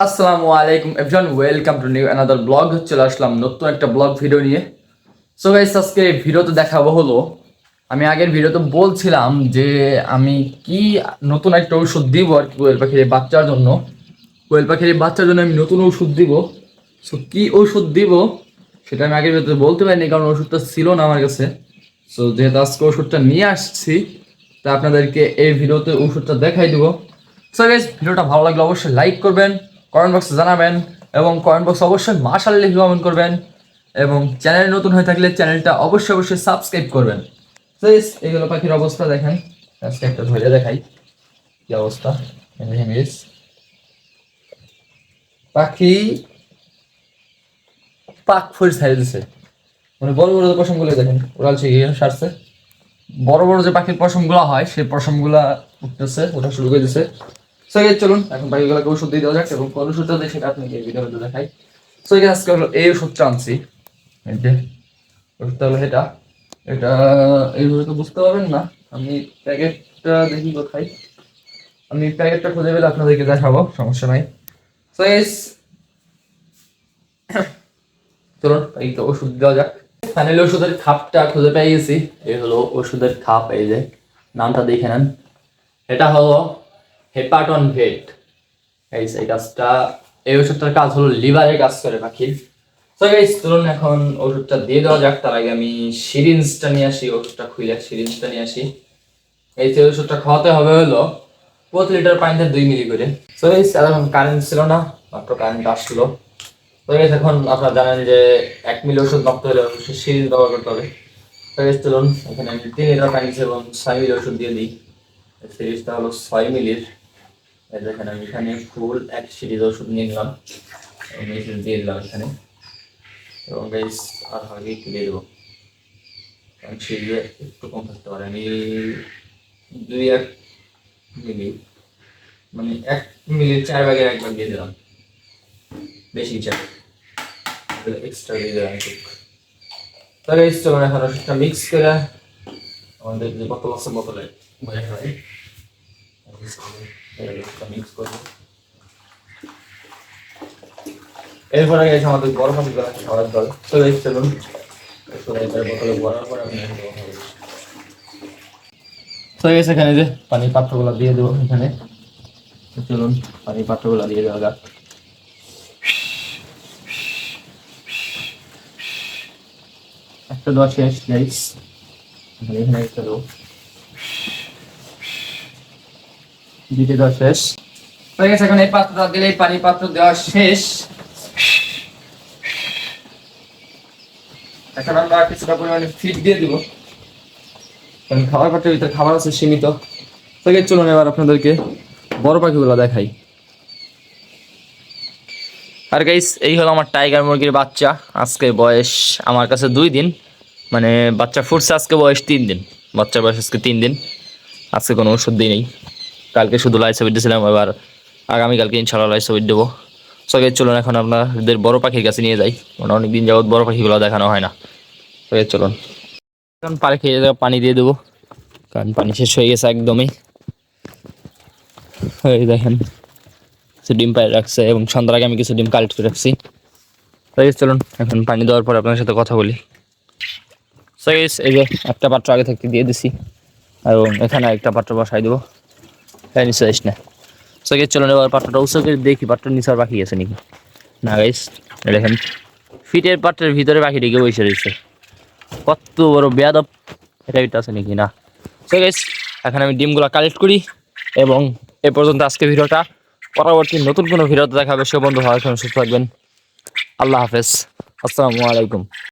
আসসালামু আলাইকুম everyone welcome to new another blog চলে আসলাম নতুন একটা ব্লগ ভিডিও নিয়ে। সো গাইস আজকে ভিডিওতে দেখাবো হলো, আমি আগের ভিডিওতে বলছিলাম যে আমি কি নতুন একটা ওষুধ দিব আর কি কোয়েল পাখির বাচ্চার জন্য। কোয়েল পাখির বাচ্চার জন্য আমি নতুন ওষুধ দিব। সো কি ওষুধ দিব সেটা আমি আগের ভিডিওতে বলতে পারিনি, কারণ ওষুধটা ছিল না আমার কাছে। সো যেহেতু আজকে ওষুধটা নিয়ে আসছি, তা আপনাদেরকে এই ভিডিওতে ওষুধটা দেখাই দেবো। সো গাইস ভিডিওটা ভালো লাগলে অবশ্যই লাইক করবেন। কমেন্ট বক্সে জানাবেন এবং কমেন্ট বক্সে অবশ্যই মাশাল লিখে কমেন্ট করবেন এবং চ্যানেল নতুন হয়ে থাকলে চ্যানেলটা অবশ্যই অবশ্যই সাবস্ক্রাইব করবেন। গাইস এইগুলো পাখির অবস্থা দেখেন। আজকে একটা ধরে দেখাই কি অবস্থা পাখি পাক ফুল ছাড়ে দিছে। মানে বড় বড় যে পশমগুলো দেখেন, উড়াল শিখিয়ে সারছে। বড় বড় যে পাখির পশমগুলো হয়, সেই পশমগুলা উঠতেছে ওঠা শুরু করে দিছে। সো এই চলুন, এখন পাখিগুলোকে ওষুধ দিয়ে দেওয়া যাক এবং কোন ওষুধটা দিয়ে সেটা আপনাকে এই ভিডিওতে দেখাই। সো এই আজকে এই ওষুধটা আনছি। এই যে, ওষুধটা হলো এটা। এটা এইভাবে তো বুঝতে পারবেন না। আমি প্যাকেটটা দেখি কোথায়। আমি প্যাকেটটা খুঁজে পেলে আপনাদেরকে দেখাবো, সমস্যা নাই। সো চলুন, এই তো ওষুধ দেওয়া যাক। ফাইনালি ওষুধের খাপটা খুঁজে পেয়ে গেছি। এই হলো ওষুধের খাপ এই যে, নামটা দেখে নেন। এটা হলো হেপাটন ভেট। এই এই গাছটা এই ওষুধটার কাজ হলো লিভারে কাজ করে পাখির তো গাইস চলুন এখন ওষুধটা দিয়ে দেওয়া যাক। তার আগে আমি সিরিঞ্জটা নিয়ে আসি ওষুধটা খুলে সিরিঞ্জটা নিয়ে আসি। এই যে ওষুধটা খাওয়াতে হবে হলো প্রতি লিটার পানিতে দুই মিলি করে। তো এই এখন কারেন্ট ছিল না মাত্র কারেন্ট আসলো। তো guys, এখন আপনারা জানেন যে এক মিলি ওষুধ মাপতে হলে অবশ্যই সিরিজ ব্যবহার করতে হবে। তো guys, চলুন এখানে আমি তিন লিটার পানি এবং ছয় মিলি ওষুধ দিয়ে দিই। সিরিজটা হলো ছয় মিলির। দেখেন, আমি এখানে ফুল এক সিরিজ ওষুধ নিয়ে নিলাম। মেশিন দিয়ে দিলাম এখানে। এবং গাইস আর একটু দিয়ে দেবো। কারণ সিরিজে একটু কম থাকতে পারে। আমি দুই এক মিলি মানে এক মিলি চার ভাগের এক ভাগ দিয়ে দিলাম। বেশি চাই এক্সট্রা দিয়ে দিলাম একটু। তাহলে এখন ওষুধটা মিক্স করে আমাদের যে বোতল আছে বোতলে ভরে হয় করব এরপরে গেছে আমাদের পাখি করা খাবার দল তো এই চলুন তো গেছে এখানে যে পানির পাত্রগুলো দিয়ে দেবো এখানে। চলুন, পানির পাত্রগুলো দিয়ে দেওয়া যাক। একটা গাইস এখানে একটা দেবো। দিতে দেওয়া শেষ। হয়ে গেছে এখন এই পাত্রটা দিলে এই পানির পাত্র দেওয়া শেষ। এখন আমরা কিছুটা পরিমাণে ফিট দিয়ে দিব। কারণ খাবার পাত্রের ভিতরে খাবার আছে সীমিত। তো guys, চলুন এবার আপনাদেরকে বড় পাখিগুলো দেখাই। আর গাইস এই হলো আমার টাইগার মুরগির বাচ্চা। আজকে বয়স আমার কাছে দুই দিন। মানে বাচ্চা ফুটছে আজকে বয়স তিন দিন। বাচ্চার বয়স আজকে তিন দিন। আজকে কোনো ওষুধ দিই নেই। কালকে শুধু লাইসোভিট দিয়েছিলাম, এবার আগামীকালকে ইনশাল্লাহ লাইসোভিট দেবো। সবাই চলুন এখন আপনাদের বড় পাখির কাছে নিয়ে যাই। মানে অনেকদিন যাবত বড় পাখিগুলো দেখানো হয় না। সবাই চলুন। এখন খেয়ে পানি দিয়ে দেবো। কারণ পানি শেষ হয়ে গেছে একদমই। এই দেখেন, কিছু ডিম পায়ে রাখছে এবং সন্ধ্যার আগে আমি কিছু ডিম কালেক্ট করে রাখছি। তো চলুন, এখন পানি দেওয়ার পর আপনার সাথে কথা বলি। সো এই যে একটা পাত্র আগে থাকতে দিয়ে দিছি। এবং এখানে একটা পাত্র বসাই দেবো। হ্যাঁ নিচে যাইস না সো চলুন এবার উৎসব দেখি বাকি আছে নাকি? না গাইস দেখেন, ফিটের ভিতরে বসে রয়েছে। কত বড় বেয়াদব এটা এটা আছে নাকি? না। সো গাইস এখন আমি ডিমগুলো কালেক্ট করি এবং এ পর্যন্ত আজকে ভিডিওটা। পরবর্তী নতুন কোনো ভিডিওতে দেখা হবে। সে বন্ধু হওয়ার সুস্থ থাকবেন। আল্লাহ হাফেজ। আসসালামু আলাইকুম।